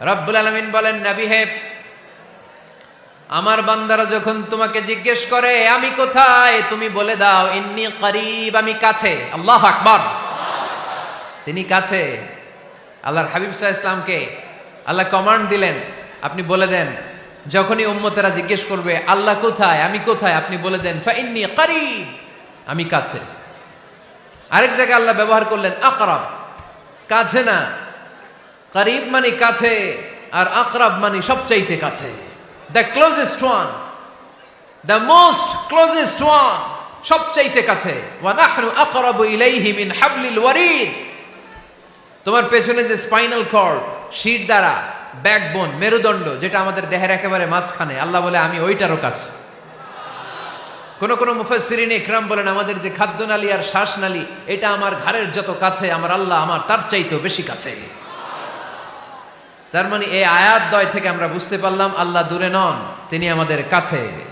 রব্বুল আলমিন বলেন, নবী হে, আমার বান্দারা যখন তোমাকে জিজ্ঞেস করে, আমি কোথায়? তুমি বলে দাও, ইন্নি করিব, আমি কাছে। আল্লাহ আকবর। তিনি কাছে। আল্লাহর হাবিব সাহা ইসলামকে আল্লাহ কমান্ড দিলেন, আপনি বলে দেন, যখনই উম্মতেরা জিজ্ঞেস করবে, আল্লাহ কোথায়, আমি কোথায়? আপনি বলে দেন, ফাইন্নি করিব, আমি কাছে। আরেক জায়গায় আল্লাহ ব্যবহার করলেন, আকরাব। কাছে না করিব মানে কাছে আর আকরাব মানে সবচাইতে কাছে। The closest one the most closest one সবচাইতে কাছে। তোমার পেছনে যে স্পাইনাল কর্ড, শির দ্বারা, ব্যাকবোন, মেরুদণ্ড, যেটা আমাদের দেহের একেবারে মাঝখানে, আল্লাহ বলে, আমি ওইটারও কাছে কোন কোন মুফাসসিরিন ইকরাম বলেন, আমাদের যে খাদ্যনালী আর শ্বাসনালী, এটা আমার ঘাড়ের যত কাছে, আমার আল্লাহ আমার তার চাইতেও বেশি কাছে। তার মানে এই আয়াত দয় থেকে আমরা বুঝতে পারলাম, আল্লাহ দূরে নন, তিনি আমাদের কাছে।